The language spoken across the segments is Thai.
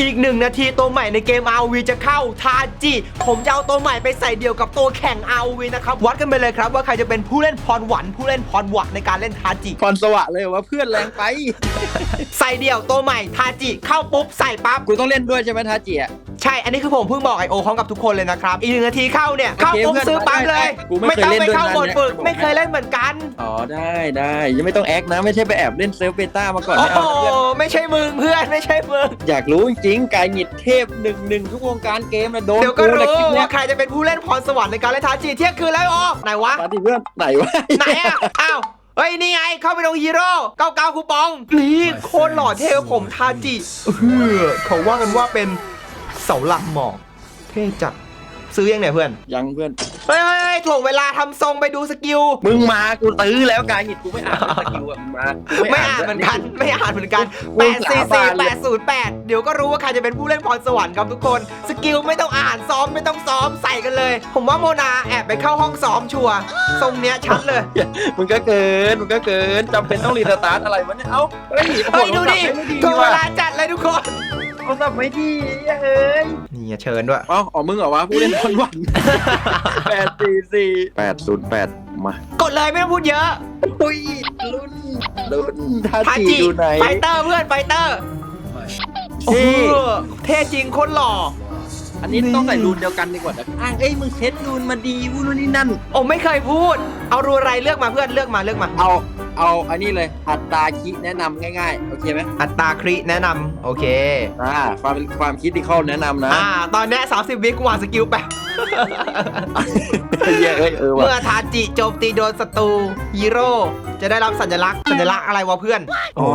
อีกหนึ่งนาทีตัวใหม่ในเกม RV จะเข้าทาจิผมจะเอาตัวใหม่ไปใส่เดียวกับตัวแข่ง RV นะครับวัดกันไปเลยครับว่าใครจะเป็นผู้เล่นพรหวันผู้เล่นพรหวักในการเล่นทาจิ พรสวะเลยว่าเพื่อนแรงไป ใส่เดี่ยวตัวใหม่ทาจิเข้าปุ๊บใส่ปั๊บกูต้องเล่นด้วยใช่ไหมทาจิอะ ใช่ อันนี้คือผมเพิ่งบอกไอโอพร้อมกับทุกคนเลยนะครับ อีกหนึ่งนาทีเข้าเนี่ย เข้าปุ๊บโอเคเพื่อนซื้อปั๊บเลย กูไม่เคยต้องเล่นไปด้วยเข้านะ โหมดฝึกเนี่ยไม่เคยเล่นเหมือนกัน อ๋อได้ได้ยังไม่ต้องแอคนะไม่ใช่ไปแอบเล่นเซิร์ฟเบต้ามาก่อนโอ้ไม่โห เอานะเพื่อนไม่ใช่มึงเพื่อน ไม่ใช่มึง อยากรู้จริงๆกายหงิดเทพหนึ่งหนึ่งทุกวงการเกมนะโดนเดี๋ยวก็แหละรู้คลิปเนี้ว่ายใครจะเป็นผู้เล่นพรสวรรค์ในการเล่นทาจิเที่ยงคืนแล้วโอไหนวะมาดิเพื่อนไหนวะไหนอะอ้าว เฮ้ย นี่ไง เข้าไปตรงฮีโร่เก้าเก้าคูปอง นี่โคตรหล่อเท่ผมทาจิเฮ้อเขาว่ากันว่าเป็นเสาหลักหมอกเท่จัดซื้อยังเนี่ยเพื่อนยังเพื่อนเฮ้ยเฮ้ยเฮ้ยถ่วงเวลาทำทรงไปดูสกิล มึงมากูตื้อแล้วกายหงิดกูไม่อ่านสกิลอะมึงมากูไม่อ่านเหมือนกันไม่อ่านเหมือนกันกู8 4สาบาน4เลย8 0 8เดี๋ยวก็รู้ว่าใครจะเป็นผู้เล่นพรสวรรค์ครับทุกคน สกิลไม่ต้องอ่านซ้อมไม่ต้องซ้อมใส่กันเลย ผมว่าโมนาแอบไปเข้าห้องซ้อมชัวร์ทรงเนี้ยชัดเลย มึงก็เกินมึงก็เกินจำเป็นต้องรีสตาร์ทอะไรวะเนี่ยเอ้าเฮ้ยเฮ้ยดูดิโทถ่รวงเวศัพท์ลาจัดเลยทุกคน โทรศัพท์ไม่ดีเอ้ยนี่ไงเชิญด้วยเอ้าอ๋อมึงเหรอวะผู้เล่นคนวันแปดสี่สี่แปดศูนย์แปดมากดเลยไม่ต้องพูดเยอะอุ้ยรุ่นรุ่นทาทาจิจิอยู่ไหนไฟเตอร์เพื่อนไฟเตอร์เท่โอ้โหเท่จริงโคนหล่อ อันนี้ต้องใส่รูนเดียวกันดีกว่านะอ้างเอ้ยมึงเช็ดรูนมาดีวูนู่นนี่นั่น โอ้ไม่เคยพูด เอารูอะไรเลือกมาเพื่อนเลือกมาเลือกมา เอา เอาอันนี้เลยอัตราคิดแนะนำง่ายๆ โอเคไหมอัตราคริแนะนำโอเค อ่าความเป็นความคิดที่เขาแนะนำนะอ่า ตอนเนี้ย30 วิกวางสกิลแป๊บเฮ้ยเอ้ยเออเมื่ว่ะอทาจิโจมตีโดนศัตรูฮีโร่จะได้รับสัญลักษณ์สัญลักษณ์อะไรวะเพื่อนอ๋อ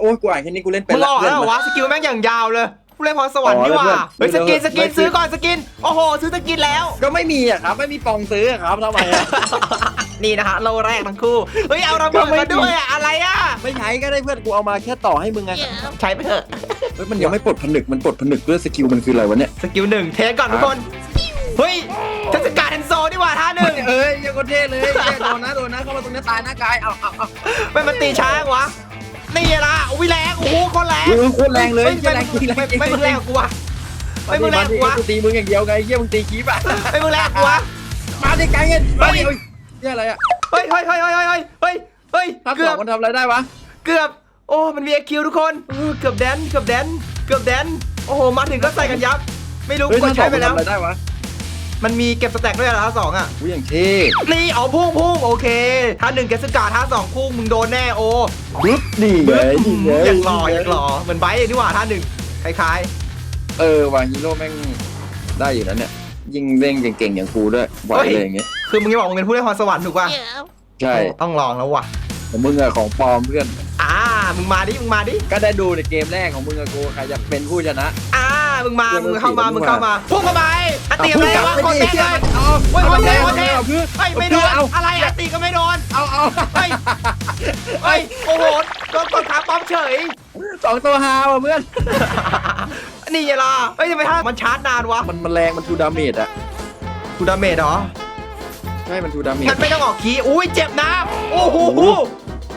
โอ้ยกูอ่านแค่นี้กูเล่นเป็มึนงออกเพื่แล้วเหรอนะวะสกิลแม่งอย่างยาวเลยผู้เล่นพรสวรรค์อ๋อนี่หว่าแล้วเพื่เฮ้อยนสกินสกินไม่ซื้อก่อนสกิน โอ้โห ซื้อสกินแล้ว ก็ไม่มีอะครับ ไม่มีปองซื้ออะครับทำไมอะ นี่นะฮะโลแรกทั้งคู่เฮ้ยเอาระเบิดก็ไม่มาด้วยอะอะไรอะไม่ใช้ก็ได้เพื่อนกูเอามาแค่ต่อให้มึงไงใช้ไปเถอะเฮ้ยมันยังไม่ปลดผนึกมันปลดผนึกด้วยสกิลมันคืออะไรวะเนี่ย สกิลหนึ่งเทสก่อนทุกคนเฮ้ยเทศกาลแอนโซนี่หว่าท่าหนึ่งเอ้ยยังคนเท่เลยเหี้ยโดนนะโดนนะเข้ามาตรงนี้ตายนะกายเอาเอาเอาไม่มันตีช้างวะนี่ละอุ้ยแรงโอ้โหคนแรงอุ้ยโคตรแรงเลยไม่เหี้ยแรงจริงแรงไม่จริงไม่มึงแรงกว่ากูวะไม่มึงแรงกว่ากูตีมึงอย่างเดียวไงเยี่ยมึงตีคีบอะไม่มึงแรงกว่ามาดิไกลเงินมาดิ เฮ้ยเหี้ยอะไรอะเฮ้ยเฮ้ยเฮ้ยเฮ้ยเฮ้ยเฮ้ยเฮ้ยภาคเกืสออบงมันทำอะไรได้วะเกือบ โอ้มันมีเอคิวทุกคนเออเกือบแดนเกือบแดนเกือบแดนโอ้โหมาถึงก็ใส่กันยับ ไม่รู้เฮ้ยกภาดคสอใช้งไปมันแล้วทำอะไรได้วะมันมีเก็บสแต็กด้วยเหรอท่าสองอะกูอย่างเท่นี่เอาพุ่งพุ่งโอเค ท่าหนึ่งเกสกาท่าสองพุ่งมึงโดนแน่โอปึ๊บนี่ไงบึ้มนี่ไงอย่างหล่ออย่างหล่อเหมือนไบร์ทนี่หว่าท่าหนึ่งคล้ายเออว่ะฮีโร่แม่งได้อยู่นะเนี่ย ยิงเร่งเก่งๆอย่างกูด้วยไหวเลยอย่างเงี้ยๆคือมึงจะบอกมึงเป็นผู้เล่นพรสวรรค์ถูกป่ะใช่ต้องลองแล้วว่ะแต่มึงอะของปลอมเพื่อนอ่ามึงมาดิมึงมาดิก็ได้ดูในเกมแรกของมึงกับกูใครจะเป็นผู้ชนะอ่ามึงมาเดี๋ยวมึงเข้ามามึมึงงเข้ามาพุ่งเข้าไปอันตีไม่ได้วะคนแรกเลยเอาโอ้ยเอาคนแรแรกงคนแรกเอาคือเฮ้ยไม่โดนเอาอะไรอันตีก็ไม่โดนเอาเอาเฮ้ยเฮ้ยโอ้โหโดนกดขาป้อมเฉยสองตัวฮาว่ะเพื่อน นี่ไงล่ะเฮ้ยทำไมท่ามันชาร์จนานวะมันมันแรงมันทูดาเมจอะกูดาเมจเหรอใช่มันทูดาเมจงั้นไม่ต้องออกคีย์อุ้ยเจ็บนะโอ้โหโอ้โห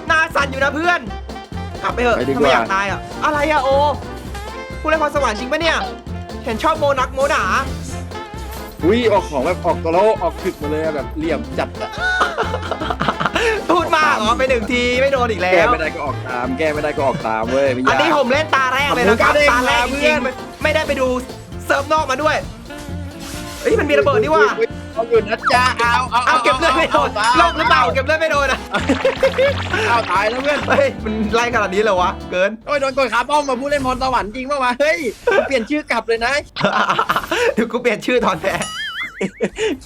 หน้าสั่นอยู่นะเพื่อนกลับไปเถอะไปดีกทำไมว่าอยากตายอะอะไรอะโอผู้เล่นพรสวรรค์จริงปะเนี่ยเห็นชอบโมนักโมหนาอุ้ยออกของแบบออกตัวโลออกถึกมาเลยอะแบบเหลี่ยมจัดอะพูดมากเหรอไปหนึ่งทีไม่โดนอีกแล้แก้ว ไม่ได้ก็ออกตาม แก้ไม่ได้ก็ออกตามเว้ยไม่ยากอันนี้ผมเล่นตาแรกเลยนะครับ ผมก็เด้งตาแรกจมาเพื่ริงอน ๆไม่ได้ไปดูเซิร์ฟนอกมาด้วยเฮ้ยมันมีระเบิดนี่ว่าเอาอยู่นะจ๊ะเอาเอาเอาเก็บเลือดไม่โดนเอาโลกหรือเปล่าเก็บเลือดไม่โดนอะเอาตายแล้วเพื่อนเฮ้ยมันไล่ขนาดนี้เลยวะเกิน โอ้ยโดนกดขาป้อมมาผู้เล่นพรสวรรค์จริงป่าวะเฮ้ยเปลี่ยนชื่อกลับเลยนะ เดี๋ยวกูเปลี่ยนชื่อตอนแพ้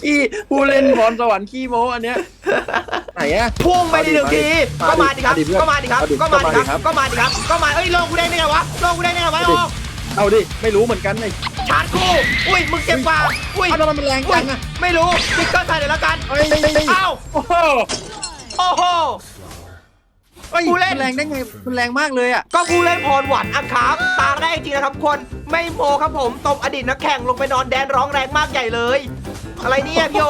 ขี้ผู้เล่นพรสวรรค์ขี้โมอันเนี้ยไหนอะพุ่งไปดิหนึ่งทีมาก็ดิมาดิครับมาดิเพื่อนก็มาดิครับมาดิก็มาดิครับก็ก็มามาดิดิคครัรับบก็มาเอ้ยลงกูได้ไงวะลงกูได้ไงวะมาดิโอ้เอาดิไม่รู้เหมือนกันไอ้ชาร์จกูอุ้ยมึงเจ็บกว่าอุ้ยเอาทำไมมันแรงอุ้จัยงอะไม่รู้ติ๊กเกอร์ใส่เดี๋ยวละกันเอ้ยเอ้าโอ้โหโอ้โหเอ้ยผู้เล่นมันแรงได้ไงมันแรงมากเลยอะก็ผู้เล่นพรหวันอะครับ ตาแรกจริงนะครับคน ไม่โมครับผม ตบอดีตนักแข่งลงไปนอนแดนร้องแรงมากใหญ่เลย อะไรเนี่ยพี่โอ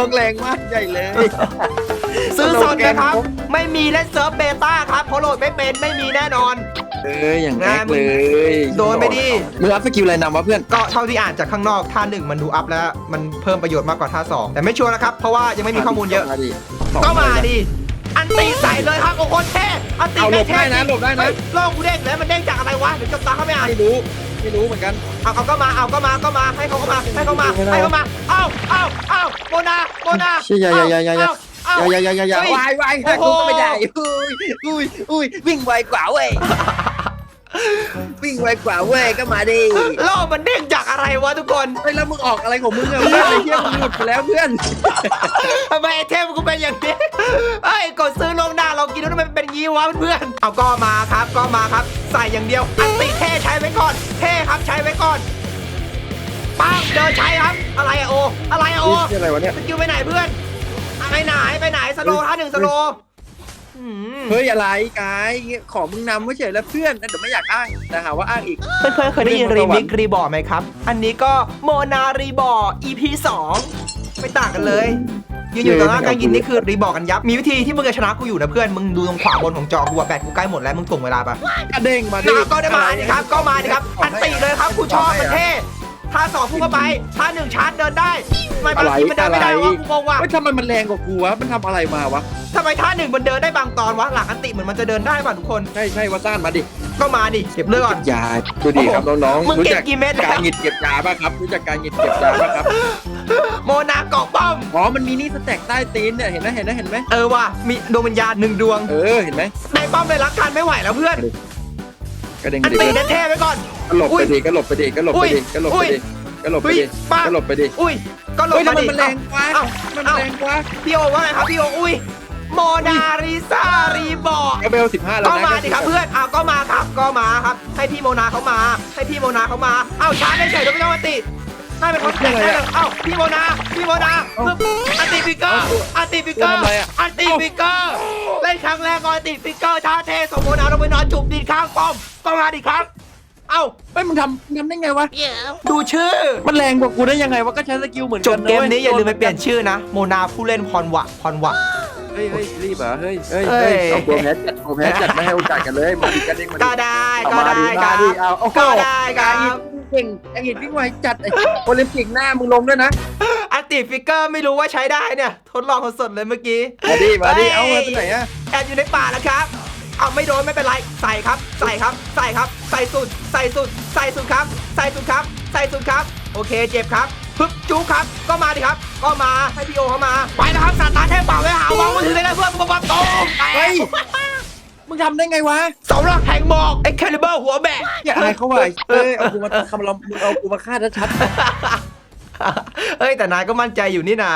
ต้องแรงมากใหญ่เลย ซื้อสดนะครับ ไม่มีเล่นเซิร์ฟเบต้าครับเพราะโหลดไม่เป็นไม่มีแน่นอน เอออย่างแรกเลยโดนไปดิมึงอัพสกิลอะไรนำวะเพื่อน ก็เท่าที่อ่านจากข้างนอกท่าหนึ่งมันดูอัพแล้ว มันเพิ่มประโยชน์มากกว่าท่าสองแต่ไม่ชัวร์นะครับเพราะว่ายังไม่มีข้อมูลเยอะมาดิก็มาดิอันตีใส่เลยครับโอ้โหเท่อันตีเอาหลบท่ได้นะจริงหลบได้นะเฮ้ยโลกกูเด้งแล้วมันเด้งจากอะไรวะเดี๋ยวจบตาเข้าไม่อ่านไม่รู้ ไม่รู้เหมือนกันเอาเอาก็มาเอาก็มาก็มาให้เขาก็มาให้เขามาให้เขามาเอาเอาเอาโมนาโมนาเชี่ยอย่าอย่าอย่าอย่าเอาอย่าอย่าอย่าอย่าเฮ้ยวายวายโอ้โหกูก็ไม่ได้อุ้ยอุ้ยอุ้ยวิ่งไวกว่าเว้ย วิ่งไวกว่าเว้ยก็มาดิโลกมันเด้งจากอะไรวะทุกคนเฮ้ยแล้วมึงออกอะไรของมึงอะเพื่อนไอ้เหี้ยมึงหลุดไปแล้วเพื่อนทำไมไอเทมกูเป็นอย่างนี้เอ้ยกดซื้อลวงหน้าเรากินแล้วทำไมมันเป็นงี้วะเพื่อนๆเอาก็มาครับก็มาครับ ใส่อย่างเดียวอันติเท่ใช้ไว้ก่อนเท่ครับใช้ไว้ก่อนปังเดินใช้ครับ อะไรอะโอ อะไรอะโอนี่อะไรวะเนี่ย สกิลไปไหนเพื่อนอะไปไหนไปไหนสโลว์ท่าหนึ่งสโลว์อืม เฮ้ยอะไรกายขอมึงนำไม่เฉยแล้วเพื่อนเดี๋ยวไม่อยากอ้างแต่หาว่าอ้างอีกเพื่อนๆเคยได้ยินรีมิกรีบอร์ไหมครับ อันนี้ก็โมนารีบอร์ EP 2 ไม่ต่างกันเลยยืนอยู่ต่อหน้าการยินนี่คือรีบอร์กันยับ มีวิธีที่มึงจะชนะกูอยู่นะเพื่อน มึงดูตรงขวาบนของจอกูอะแบตกูใกล้หมดแล้ว มึงถ่วงเวลาปะกระเด้งมาดินะก็ได้มาดิครับ ก็มาดิครับ อันติเลยครับกูชอบมันเท่ท่าสองพุ่งเข้าไปท่าหนึ่งชาร์จเดินได้ทำไมบางทีมันเดินไม่ได้วะกูงงว่ะเฮ้ยทำไมมันแรงกว่ากูวะ มันทำอะไรมาวะ ทำไมท่าหนึ่งมันเดินได้บางตอนวะหลังอันติเหมือนมันจะเดินได้ป่ะทุกคน ใช่ใช่ว่าซ่านมาดิ ก็มาดิเก็บเลือดก่อนยาดูดิครับน้องมึงๆรู้เก็บจักกี่เม็ดแล้วการหยิบเก็บยาป่ะครับรู้จักการหยิบเก็บยาป่ะครับโมนาเกาะป้อม อ๋อมันมีนี่สแต็กใต้ตีนเนี่ยเห็นไหมเห็นไหมเห็นไหมเออว่ะมีดวงวิญญาณหนึ่งดวงเออเห็นไหมในป้อมเลยรักกันไม่ไหวแล้วเพื่อน กระเด้งอักนระตีเด้งเท่ๆไว้ก่อน ก็หลบไปดิก็หลบไปดิก็หลบไปดิก็หลบไปดิก็หลบไปเฮ้ยดิป้าก็หลบไปดิ อุ้ย ก็หลบเฮ้ยทำมาไมดิมันแรงกว่าเอ้ามันเอ้าแรงกว่าพี่โอว่าไงครับพี่โออุ้ย โมนาริซารีบอกกระเบลสิบห้าแล้วก็นะมาดิครับเพื่อนอ้าวก็มาครับก็มาครับ ให้พี่โมนาเขามา ให้พี่โมนาเขามาเอ้าช้าได้เฉยๆไม่ต้องมาติให้เป็นคนแตกได้เลยเอ้าพี่โมนาพี่โมนาปึ๊บอันติฟิกเกอร์อันติฟิกเกอร์อันติฟิกเกอร์เล่นครั้งแรกก็อันติฟิกเกอร์ท่าเทส่งโมนาลงไปนอนจุบดินข้างป้อมก็มาดิครับเอ้าเฮ้ยมึงทำมึงทำได้ไงวะ ดูชื่อ มันแรงกว่ากูได้ยังไงวะ ก็ใช้สกิลเหมือนจกับนเกมนี้อย่าลืมไปเปลี่ยนชื่อนะ โมนาผู้เล่นพรวะ พรวะ เฮ้ยเฮ้ยรีบเหรอเฮ้ยเฮ้ยเฮ้เฮ้ยยเอาตัวแพ้จัดตัวแพ้จัดไม่ให้โอกาสกันเลยมาดิกระเด้งมาดิก็ได้ก็เอามาได้ดิคมารับดิเอาโอ้โหก็ได้ครับเก่งไอ้หินวิ่งไวจัดไอ้โอลิมปิกหน้ามึงลงด้วยนะอันติฟิกเกอร์ไม่รู้ว่าใช้ได้เนี่ย ทดลองสดๆเลยเมื่อกี้มาดิมาดิเฮ้ยเอามาไปไหนอะแอบอยู่ในป่าแล้วครับเอาไม่โดนไม่เป็นไรใส่ครับ ใส่ครับใส่ครับ ใส่สุด ใส่สุด ใส่สุดครับ ใส่สุดครับ ใส่สุดครับ โอเคเจ็บครับ ปึ๊บจุ๊บครับ ก็มาดิครับ ก็มาให้พี่โอเข้ามา ไปนะครับสาตาร์แท่งเปล่าไว้หาวางมือถือเลยนะเพื่อนปุ๊บปั๊บโตมเฮ้ย มึงทำได้ไงวะ เสาหลักแห่งหมอกไอ้แคลิเบอร์หัวแบะอย่าอายเขาว่ะเอ้ยเอากูมาทำเรามึงเอากูมาฆ่าชัดเฮ้ยแต่นายก็มั่นใจอยู่นี่นา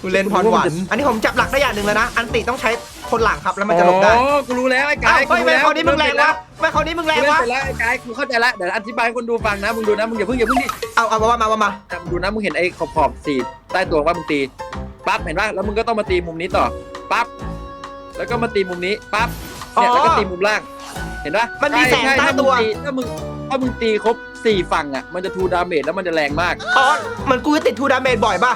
กูเล่นพรหวัน อันนี้ผมจับหลักได้อย่างหนึ่งแล้วนะ อันติต้องใช้ คนหลังครับแล้วๆมันจะหลบได้อ๋อกูรู้แล้วไอ้กาอ้าวยกูเฮ้ยรู้ไม่แล้วเขานี้มึงแรงวะไม่เขานี้มึงแรกูงเล่นวะ ไปแล้วไอ้กายกูเข้าใจแล้วเดี๋ยวอธิบายให้คนดูฟังนะมึงดูนะมึงอย่าเพิ่งอย่าเพิ่งดิเอาเอามาว่ามาว่ามามึงดูนะมึงเห็นไอ้ขอบขอบสีใต้ตัวว่ามึงตีปั๊บเห็นป่ะแล้วมึงก็ต้องมาตีมุมนี้ต่อปั๊บแล้วก็มาตีมุมนี้ปั๊บเนี่ยแล้วก็ตีมุมล่าง เห็นป่ะมันมีแสงช่ใต้ช่ตัวถ้ามึงถ้ามึงตีครบสี่ฝั่งอะมันจะทูดาเมจแล้วมันจะแรงมากอ๋อเหมือนกูจะติดทูดาเมจบ่อยป่ะ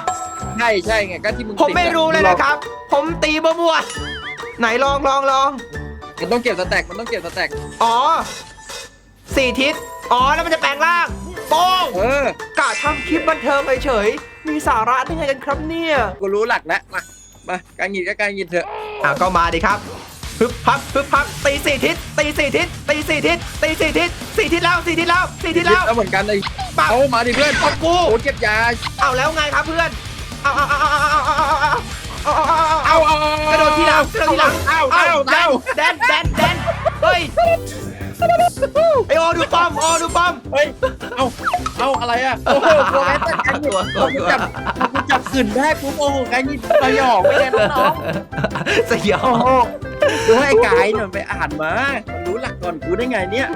ใช่ใช่ไงก็ที่มึงผมติดไม่อะรู้เลยงนะครับ ผมตีมั่วๆ ไหนลองลองลองมันต้องเก็บสแต็กมันต้องเก็บสแต็กอ๋อสี่ทิศอ๋อแล้วมันจะแปลงร่างโป้งเออกะทำคลิปบันเทิงเฉยๆมีสาระได้ไงกันครับเนี่ยกูรู้หลักแล้วมามาการหยิบก็การหยิบเถอะอะก็มาดิครับพึบพับพึบพับตีสี่ทิศตีสี่ทิศตีสี่ทิศตีสี่ทิศสี่ทิศแล้วสี่ทิศแล้วสี่ทิศแล้วแล้วเหมือนกันเลยปักเอามาดิเพื่อนกดกูโอ้เก็บยาเอาแล้วไงครับเพื่อนเอาเอาเอาเอาเอาเอา เอาเอาเอากระโดดทีหลังกระโดดทีหลังเอาเอาเอาแดนแดนแดนเฮ้ยไอโอดูป้อมโอดูป้อมเฮ้ยเอาเอาอะไรอะโอ้โหตัวแม่แต่การหยิบตัวตัวกูจับกูจับขืนได้ปุ๊บโอ้โหการหยิบสยองไม่ไงน้องสยองโหดูให้ไกด์หน่อยไปอ่านมามันรู้หลักก่อนกูได้ไงเนี่ย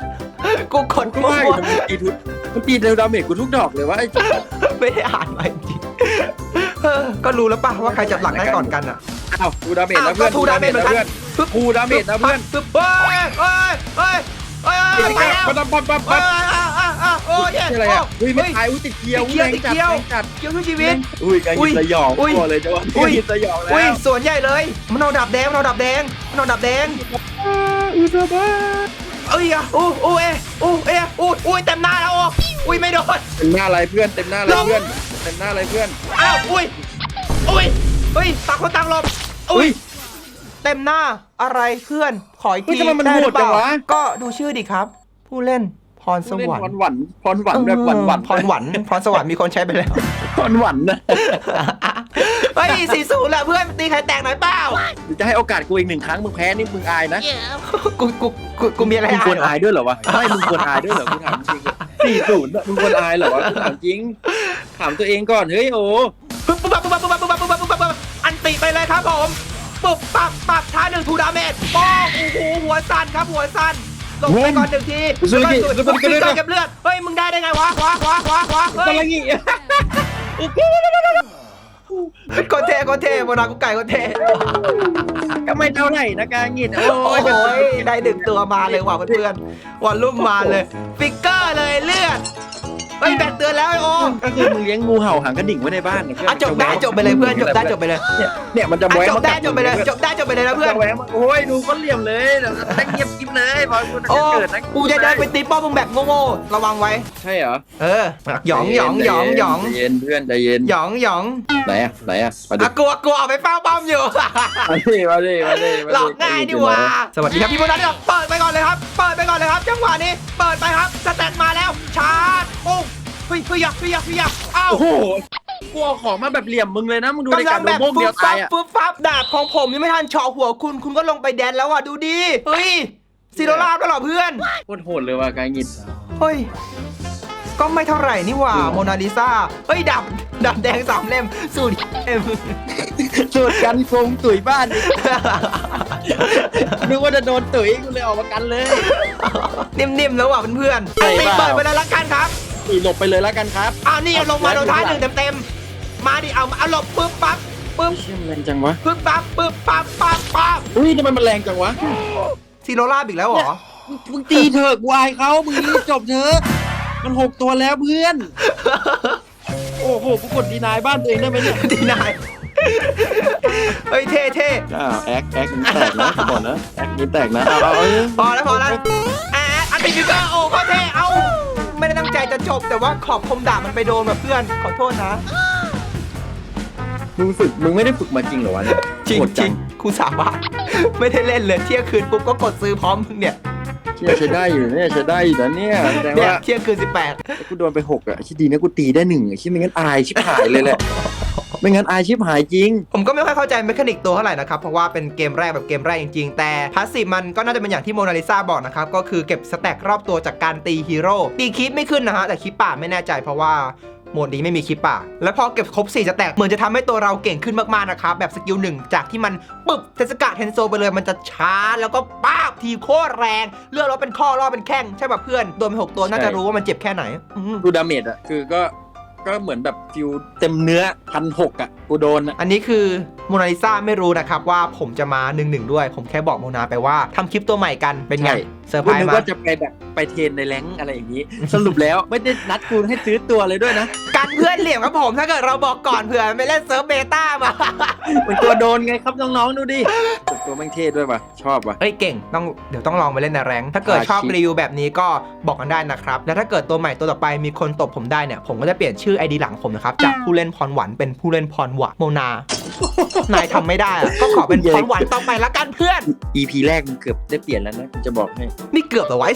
กูกดก็มั่ว่าอยู่วทำไมตีทุกตีเร็วดาเมจกูทุกดอกเลยว่าไอ้ไม่ได้อ่านมาจริง เออก็รู้แล้วป่ะว่าใครจับหลักได้ก่อนกันอะอ้าวกูดาเมจนะเพื่อนทูดาเมจเหมือนกันเพื่อนกูดาเมจนะเพื่อนปึ๊บเฮ้ยเฮ้ยเฮ้ยเฮ้ยไอ้ไปแก่แล้วปั๊บปั๊บปั๊บเฮ้ปั๊ยบอะอะอะโอ้ยอะไรอะอุ้ยไม่ตายอุ้ยติดเกียวติดเกียวแรงจัดติดเกียวแรงจัดเกี่ยวกับชีวิตอุ้ยการหยิบสยองอุ้ยพอเลยจังหวะอุ้ยหยิบสยองแล้อุ้ยวสวนใหญ่เลยมันเอาดับแดงมันเอาดับแดงมันเอาดับแดงอุตบาเอ้ยอะอู้อู้เอยอู้เอยอู้อุ้ยเต็มหน้าแล้วโอ้อุ้ยไม่โดนเต็มหน้าอะไรเพื่อนเต็มหน้าอะไรเพื่อน เต็มหน้าอะไรเพื่อน อ้าวอุ้ยอุ้ยเฮ้ยต่างคนต่างหลบอุ้ยเต็มหน้าอะไรเพื่อนขออีกเฮ้ยทีทำไมมันได้โหหรืดอเปจังล่าวะ ก็ดูชื่อดิครับ ผู้เล่นพรสเล่นวรรพรค์หวันพรหวันแบบหวันหวันพรหวันพรสวรรค์มีคนใช้ไปแล้ว พรหวันนะเฮ้ยสี่ศูนย์แหละเพื่อนตีใครแตกหน่อยเปล่าเดี๋ยวจะให้โอกาสกูอีกหนึ่งครั้งมึงแพ้นี่มึงอายนะ กูกูกูกูมีอะไรมึงควรเหอายด้วยเหรอวะไม่มึงควรอายด้วยเหรอกูถามจริง สี่ศูนย์มึงควรอายเหรอวะกูถามจริง ถามตัวเองก่อน เฮ้ยโอ้ปุ๊บปุ๊บปั๊บปุ๊บปั๊บปุ๊บปั๊บปุ๊บปั๊บปุ๊บปั๊บปุ๊บปั๊บอันติไปเลยครับผมปุ๊บปั๊บปั๊บท้าหนึ่งทูดาเมจป้องโอ้โหหัวสั่นครับหัวสั่นลงไปก่อนหนึ่งทีแล้วก็สุดปุ๊บขึ้นก่อนเก็บเลือดเฮ้ยมึงได้ได้ไงวะวะวะวะวะเฮ้กำยลังงี้ โคตรเทโคตรเทโบราณกุ๊กไก่โคตรเทก็ไม่เท่าไหร่นะการงิดโอ้โอ้ยโหได้ดึงตัวมาเลยว่ะเพื่อนๆวันรุ่มมาเลย ฟิกเกอร์เลยเลือดเฮ้ยแบตเตือนแล้วไอโอก็คือมึงเลี้ยงงูเห่าหางกระดิ่งไว้ในบ้านเนี่ยอะจบได้จบไปเลยเพื่อนจบได้จบไปเลยเนี่ยเนี่ยมันจะอะแหวะจบได้จบไปเลยจบได้จบไปเลยนะเพื่อน จะแหวะมาโอ้ยดูก็เหลี่ยมเลยเดี๋ยวนั่งเงียบกิ๊บ เลยพอกูจะโอ้เกิดนะกูจะเดินไปตีป้อมมึงแบบโง่ๆระวังไว้ ใช่เหรอเออหยองหยองหยองหยองใจเย็นเพื่อนใจเย็นหยองหยองไหนอะไหนอะมาดิอะกลัวกลัวเอาไปเฝ้าป้อมอยู่ มาดิมาดิมาดิมาดิหลอกง่ายดีว่า สวัสดีครับพี่โบนัสครับเปิดไปก่อนเลยครับ เปิดไปก่อนเลยครับ จังหวะนี้ เปิดไปครับ สแตทมาแล้ว ชาร์จ โอ้เฮ้ยเฮ้ยยักเฮ้ยยักเฮ้ยยักอ้าวโอ้โหกลัวของมาแบบเหลี่ยมมึงเลยนะมึงดูในกำลักางรแบดูบโบกฟึเดียบวฟัตาบยอะฟึบฟับดาบของผมยังไม่ทันเฉาะหัวคุณ คุณก็ลงไปแดนแล้วอะ ดูดิ เฮ้ย ซีโรลาบแล้วเหรอเพื่อนโคตรโหดเลยว่ะกายงิดเฮ้ยก็ไม่เท่าไหร่นี่หว่าโมนาลิซาเฮ้ยดับดับแดงสามเล่มสูตรเอ็มสูตรกันโกงตุ๋ยบ้านอีกนึกว่าจะโดนตุ๋ยกูเลยออกมากันเลย นิ่มๆแล้วว่ะเพื่อนๆใช่ติดเปล่าเปิดไปเลยละกันครับตุ๋ยหลบไปเลยแล้วกันครับอ้าวนี่ลงมาโดนท้ายหนึ่งเต็มๆมาดิเอาเอาหลบปึ๊บปั๊บปึ๊บเชี่ยมันแรงจังวะปึ๊บปั๊บปึ๊บปั๊บปั๊บปั๊บอุ้ยทำไมมันแรงจังวะ ซีโรลาบอีกแล้วเหรอ มึงตีเถอะกูอายเขามึงรีบจบเถอะมันหกตัวแล้วเพื่อน โอ้โหกูกดดีนายบ้านตัวเองได้ไหมเนี่ยดีนายเฮ้ยเท่เท่อ้าวแอคแอคนี่แตกนะผมบอกนะแอคนี่แตกนะเอาเอาเอาพอแล้วพอแล้วอะอันติฟิกเกอร์โอ้ก็เท่เอ้าไม่ได้ตั้งใจจะจบแต่ว่าขอบคมดาบมันไปโดนแบบเพื่อนขอโทษนะมึงฝึกมึงไม่ได้ฝึกมาจริงเหรอวะเนี่ยจริงโหดจริงครูสาบาน ไม่ได้เล่นเลยเที่ยงคืนปุ๊บก็กดซื้อพร้อมมึงเนี่ยเชี่ยใช้ได้อยู่เนี่ยใช้ได้อยู่นะเนี่ยแสดงเนี่ยว่าเที่ยงคืนกูโดนไปหกอะคิดดีนะกูตีได้หนึ่งอะคิดไม่งั้นอายชิบหายเลยแหละไม่งั้นอายชิบหายจริง18ผมก็ไม่ค่อยเข้าใจเมคานิกตัวเท่าไหร่นะครับ เพราะว่าเป็นเกมแรกแบบเกมแรกจริงๆ แต่พาสซีฟมันก็น่าจะเป็นอย่างที่โมนาลิซาบอกนะครับ ก็คือเก็บสแต็กรอบตัวจากการตีฮีโร่ตีคลิปไม่ขึ้นนะฮะ แต่คลิปป่าไม่แน่ใจเพราะว่า โหมดนี้ไม่มีคลิปป่ะแล้วพอเก็บครบ4สแตก เหมือนจะทำให้ตัวเราเก่งขึ้นมากๆนะครับ แบบสกิลหนึ่งจากที่มันปึ๊บเทสกาเทนโซไปเลยมันจะช้าแล้วก็ป้าบทีโคตรแรง เลือดเราเป็นข้อรอบเป็นแข้งใช่ป่ะเพื่อนโดนไปหกตัวน่าจะรู้ว่ามันเจ็บแค่ไหนดูดาเมจอะคือก็ ก็เหมือนแบบฟิวเต็มเนื้อพันหกอะกูโดนอะอันนี้คือโมนาลิซาไม่รู้นะครับว่าผมจะมา1นึด้วย ผมแค่บอกโมนาไปว่าทำคลิปตัวใหม่กันเป็นไงใช่เซอร์ไพกูรส์นึกมาว่าจะไปแบบไปเทรนในแรงค์อะไรอย่างนี้ สรุปแล้วไม่ได้นัดกูให้ซื้อตัวเลยด้วยนะ กันเพื่อนเหลี่ยมครับผมถ้าเกิดเราบอกก่อนเผื่อไม่เล่นเซิร์ฟเบต้ามาเป็นตัวโดนไงครับน้องๆดูดิ ตัวแม่งเท่ด้วยป่ะชอบป่ะ เอ้ยเก่งต้องเดี๋ยวต้องลองไปเล่นในแรงค์ถ้าเกิดอาชีพชอบรีวิวแบบนี้ก็บอกกันได้นะครับ แล้วถ้าเกิดตัวใหม่ตัวต่อไปมีคนตบผมได้เนี่ยผมก็จะเปลี่ยนชื่อไอดีหลังผมนะครับจากผู้เล่นพรหวันเป็นผู้เล่นพรหวะโมนา นายทำไม่ได้อะก็ขอเป็นพรหวันต่อไปละกันเพื่อน EP แรกมึงเกือบได้เปลี่ยนแล้วนะกูจะบอกให้ นี่เกือบเหรอไวะ